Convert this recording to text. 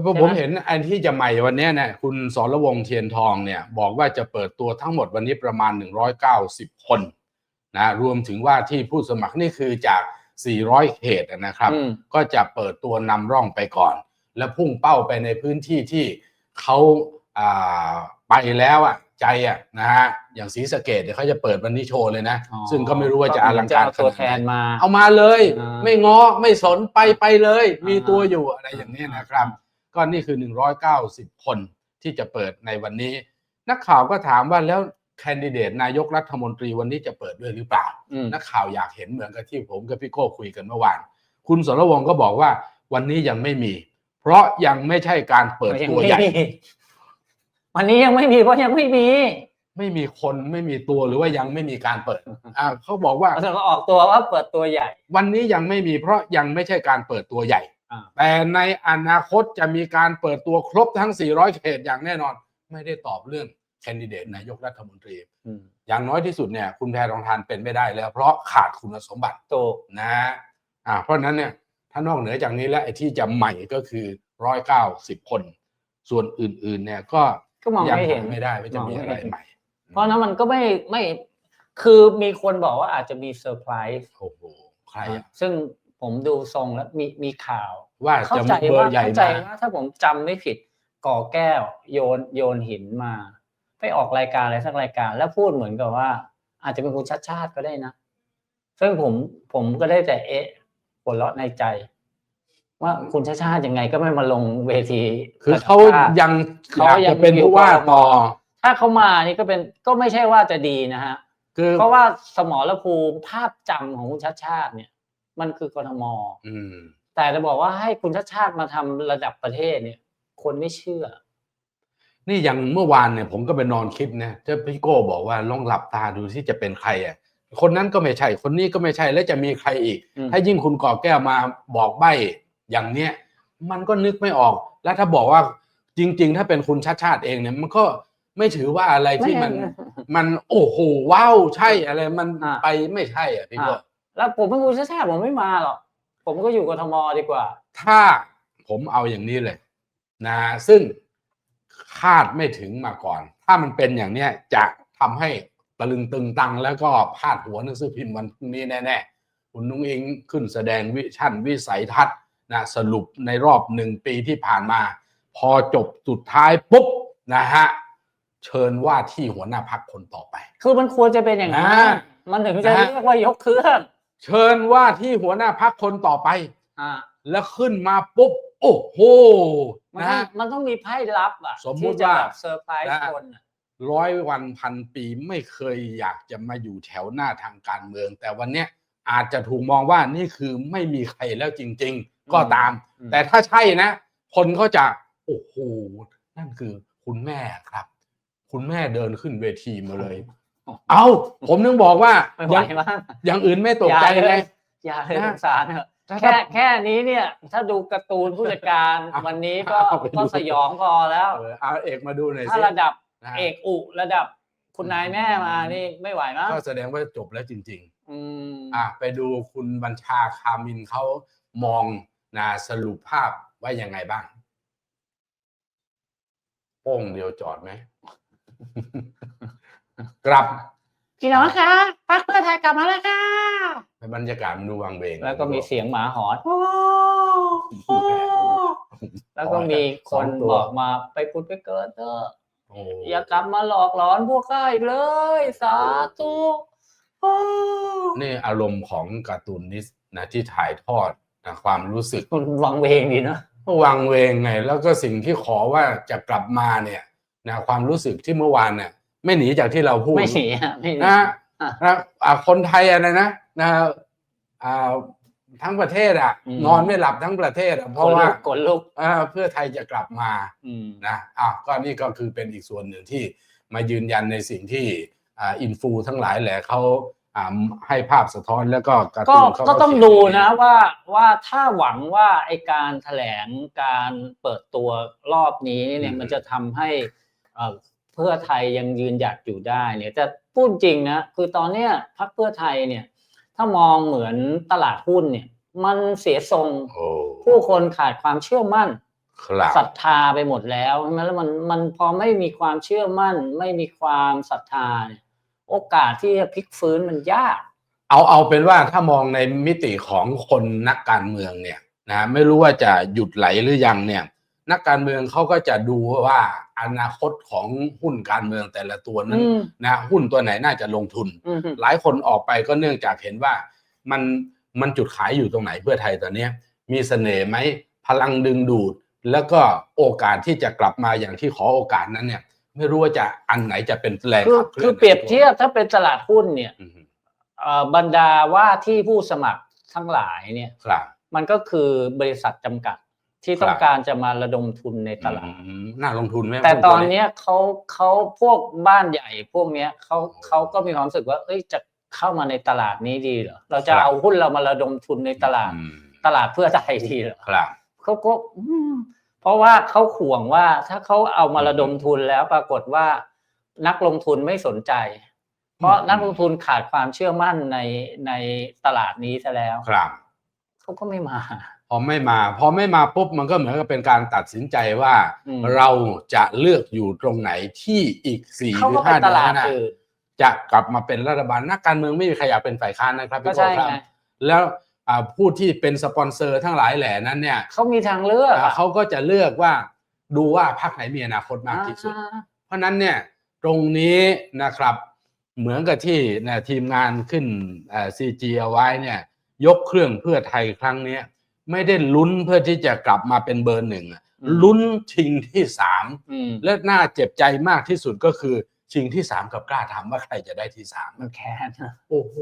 เพราะผมเห็นอันที่จะใหม่วันเนี้ยเนี่ยคุณสรวงศ์เทียนทองเนี่ยบอกว่าจะเปิดตัวทั้งหมดวันนี้ประมาณ 190 คนนะรวมถึงว่าที่ผู้สมัครนี่คือจาก 400 เขตนะครับอืมก็จะเปิดตัวนำร่องไปก่อน แล้วพุ่งเป้าไปในพื้นที่ที่เขาอ่าไปแล้วอะใจอะนะฮะอย่างศรีสะเกดเนี่ยเขาจะเปิดวันนี้โชว์เลยนะอ๋อซึ่งก็ไม่รู้ว่าจะอลังการเอตัวแทนขนาดไหมาเอามาเลยอ่าไม่ง้อไม่สนไปไปเลยอ่ามีมีตัวอยู่อะไรอย่างนี้นะครับ ก็นี่คือ 190 คนที่จะเปิดในวันนี้ นักข่าวก็ถามว่าแล้วแคนดิเดตนายกรัฐมนตรีวันนี้จะเปิดด้วยหรือเปล่าอืมนักข่าวอยากเห็นเหมือนกับที่ผมกับพี่โก้คุยกันเมื่อวาน คุณสรวงศ์ก็บอกว่าวันนี้ยังไม่มี เพราะยังไม่ใช่การเปิดตัวใหญ่ยังไม่มีวันนี้ยังไม่มีเพราะยังไม่มี ไม่มีคนไม่มีตัวหรือว่ายังไม่มีการเปิดอ่าเขาบอกว่าเราก็ออกตัวว่าเปิดตัวใหญ่ วันนี้ยังไม่มีเพราะยังไม่ใช่การเปิดตัวใหญ่อ่า แต่ในอนาคตจะมีการเปิดตัวครบทั้ง 400 เขตอย่างแน่นอน ไม่ได้ตอบเรื่องแคนดิเดตนายกรัฐมนตรีอืมอย่างน้อยที่สุดเนี่ยคุณแพรทองทานเป็นไม่ได้แล้ว เพราะขาดคุณสมบัติถูกนะอ่าเพราะฉะนั้นเนี่ยถ้านอกเหนือจากนี้แล้วไอ้ที่จะใหม่ก็คือ190คน ส่วนอื่นๆเนี่ยก็ก็มองยัไม่เห็นหาไม่ได้ว่าจะมีมองไม่อะไรเห็นใหม่ เพราะนั้นมันก็ไม่ไม่คือมีคนบอกว่าอาจจะมีเซอร์ไพรส์โอ้โหใครอะซึ่ง ผมดูทรงแล้วมีมีข่าวว่าเข้าจะใจเบอว่าร์ใหญ่เข้าใจมาว่าถ้าผมจำไม่ผิดก่อแก้ว โยนโยนหินมา ไปออกรายการอะไรสักรายการ แล้วพูดเหมือนกับว่า อาจจะเป็นคุณชาติชาติก็ได้นะซึ่งผมผมก็ได้แต่เอ๊ะหัวเราะในใจ ว่าคุณชาติชาติยังไงก็ไม่มาลงเวที คือระดับเขาชติยังเขาอยากยัจะงเป็นอยู่ผู้ว่ากับต่อถ้าเขามานี่ก็เป็นก็ไม่ใช่ว่าจะดีนะฮะคือเพราะว่าสมรภูมิภาพจำของคุณชาติชาติเนี่ย มันคือกทมอืมแต่จะบอกว่าให้คุณชาติชาติมาทำระดับประเทศเนี่ย คนไม่เชื่อ นี่อย่างเมื่อวานเนี่ย ผมก็ไปนอนคิดนะถ้าพี่โก้บอกว่าลองหลับตาดูที่จะเป็นใครอะคนนั้นก็ไม่ใช่ คนนี้ก็ไม่ใช่แล้วจะมีใครอีกอืมถ้ายิ่งคุณก่อแก้วมาบอกใบ้อย่างเนี้ยมันก็นึกไม่ออก แล้วถ้าบอกว่าจริง ๆ ถ้าเป็นคุณชาติชาติเองเนี่ย มันก็ไม่ถือว่าอะไรที่มัน มันโอ้โหว้าวใช่อะไรมันอ่าไปไม่ใช่อะพี่โก้อะ แล้วผมเป็นคุณชาติชาติผมไม่มาหรอกผมก็อยู่กทมดีกว่า ถ้าผมเอาอย่างนี้เลย นะ ซึ่งคาดไม่ถึงมาก่อน ถ้ามันเป็นอย่างเนี้ยจะทำให้ตะลึงตึงตัง แล้วก็พาดหัวหนังสือพิมพ์วันพรุ่งนี้แน่ๆคุณนุ้งอิงขึ้นแสดงวิชั่นวิสัยทัศน์นะสรุปในรอบหนึ่งปีที่ผ่านมา พอจบสุดท้ายปุ๊บนะฮะเชิญว่าที่หัวหน้าพักคนต่อไป คือมันควรจะเป็นอย่างนั้นอ่ามันถึงจะนะฮะเรียกว่ายกเครื่อง เชิญว่าที่หัวหน้าพักคนต่อไป อ่าแล้วขึ้นมาปุ๊บ โอ้โหมันนะต้องฮะ มันต้องมีไพ่ลับอะสมมุติที่จะว่าแบบเซอร์ไพรส์นะ คนอะร้อยวันพันปีไม่เคยอยากจะมาอยู่แถวหน้าทางการเมือง แต่วันเนี้ยอาจจะถูกมองว่านี่คือไม่มีใครแล้วจริง ๆ ก็ตาม อืมแต่ถ้าใช่นะ คนก็จะ โอ้โห นั่นคือคุณแม่ครับ คุณแม่เดินขึ้นเวทีมาเลย เอาผมนึงบอกว่าไม่ไหวอย่างมากอย่างอื่นไม่ตกใจอย่าเลเลยยอย่าเลยนะสงสารเถอะถ้าแค่แค่นี้เนี่ย ถ้าดูการ์ตูนผู้จัดการเอาวันนี้ก็เอาไปดูก็สยองพอแล้วเออเอาเอกมาดูหน่อยถ้าสิระดับนะเอกอุระดับคุณนายแม่มานี่ไม่ไหวมั้งก็แสดงว่าจบแล้วจริง ๆ อืมอะไปดูคุณบัญชาคามินเขามองนะสรุปภาพว่ายังไงบ้างโป้งเดียวจอดไหม กลับพี่น้องคะพักเพื่อไทยกลับมาแล้วค่ะบรรยากาศมันดูวังเวงแล้วก็มีเสียงหมาหอนโอ้โอ้แล้วก็มีคนบอกมาไปพุดไปเกิดเถอะโอ้อย่ากลับมาหลอกหลอนพวกข้าอีกเลย สาธุโอ้นี่อารมณ์ของการ์ตูนนิสต์นะที่ถ่ายทอดนะความรู้สึกมันวังเวงดีเนอะวังเวงไง แล้วก็สิ่งที่ขอว่าจะกลับมาเนี่ยนะความรู้สึกที่เมื่อวานเนี่ย ไม่หนีจากที่เราพูดไม่หนีอะไม่หนีนะอะนะอ่าคนไทยอะไรนะนะอ่าทั้งประเทศอะอืมนอนไม่หลับทั้งประเทศอะเพราะว่ากดลุกอ่าเพื่อไทยจะกลับมาอืมนะอ้าวก็นี่ก็คือเป็นอีกส่วนหนึ่งที่มายืนยันในสิ่งที่อ่าอินฟูทั้งหลายแหละเขาอ่าให้ภาพสะท้อนแล้วก็การ์ก็ตูนเขาก็ต้องเขียดูย่างนะว่าว่าถ้าหวังว่าไอการแถลงการเปิดตัวรอบนี้เนี่ยมันจะทำให้ เอ่อเพื่อไทยยังยืนหยัดอยู่ได้เนี่ยแต่พูดจริงนะคือตอนเนี้ยพรรคเพื่อไทยเนี่ย ถ้ามองเหมือนตลาดหุ้นเนี่ย มันเสียทรงโอ้ผู้คนขาดความเชื่อมั่นครับศรัทธาไปหมดแล้วใช่ไหมแล้วมันมันพอไม่มีความเชื่อมั่น ไม่มีความศรัทธาเนี่ยโอกาสที่จะพลิกฟื้นมันยาก เอาเอาเป็นว่าถ้ามองในมิติของคนนักการเมืองเนี่ยนะไม่รู้ว่าจะหยุดไหลหรือยังเนี่ย นักการเมืองเขาก็จะดูว่า อนาคตของหุ้นการเมืองแต่ละตัวนั้นอืมนะหุ้นตัวไหนน่าจะลงทุนอืมหลายคนออกไปก็เนื่องจากเห็นว่ามันมันจุดขายอยู่ตรงไหนเพื่อไทยตอนเนี้ยมีเสน่ห์ไหมพลังดึงดูด แล้วก็โอกาสที่จะกลับมาอย่างที่ขอโอกาสนั้นเนี่ย ไม่รู้ว่าจะอันไหนจะเป็นแรงคือขับคลื่นคือเปรียบเทียบถ้าเป็นตลาดหุ้นเนี่ยอืมเอ่อบรรดาว่าที่ผู้สมัครทั้งหลายเนี่ยครับมันก็คือบริษัทจำกัด ที่ครับต้องการจะมาระดมทุนในตลาดอืมน่าลงทุนไหมแต่หุ้ตอนวเนี้ยเขาเขาพวกบ้านใหญ่พวกเนี้ยเขาเขาก็มีความรู้สึกว่า เอ้ยจะเข้ามาในตลาดนี้ดีเหรอเราจะเอาหุ้นเรามาระดมทุนในตลาดอืมตลาดเพื่อไทยดีเหรอครับเขาก็อืมเพราะว่าเขาห่วงว่าถ้าเขาเอามาระดมทุนแล้วปรากฏว่า นักลงทุนไม่สนใจ เพราะอืมนักลงทุนขาดความเชื่อมั่นในในตลาดนี้ซะแล้วครับเขาก็ไม่มา พอไม่มาพอไม่มาปุ๊บมันก็เหมือนกับเป็นการตัดสินใจว่าอืมเราจะเลือกอยู่ตรงไหนที่อีกสี่หเขารือก็ไปห้าตเดือนลาดข้างหน้าอื่นจะกลับมาเป็นรัฐบาลนักการเมืองไม่มีใครอยากเป็นฝ่ายค้านนะครับก็พี่โก้ใช่ครับไงแล้วอ่าผู้ที่เป็นสปอนเซอร์ทั้งหลายแหล่นั้นเนี่ยเขามีทางเลือกอะเขาก็จะเลือกว่าดูว่าพรรคไหนมีอนาคตมากที่สุดอ่าเพราะฉะนั้นเนี่ยตรงนี้นะครับเหมือนกับที่นะทีมงานขึ้นซีจีเอาไว้เนี่ยยกเครื่องเพื่อไทยครั้งเนี้ย ไม่ได้ลุ้นเพื่อที่จะกลับมาเป็นเบอร์หนึ่งอะลุ้นชิงที่สามอืมและน่าเจ็บใจมากที่สุดก็คือ ชิงที่สามกับกล้าทำว่าใครจะได้ที่สามมันแค้นนะโอ้โห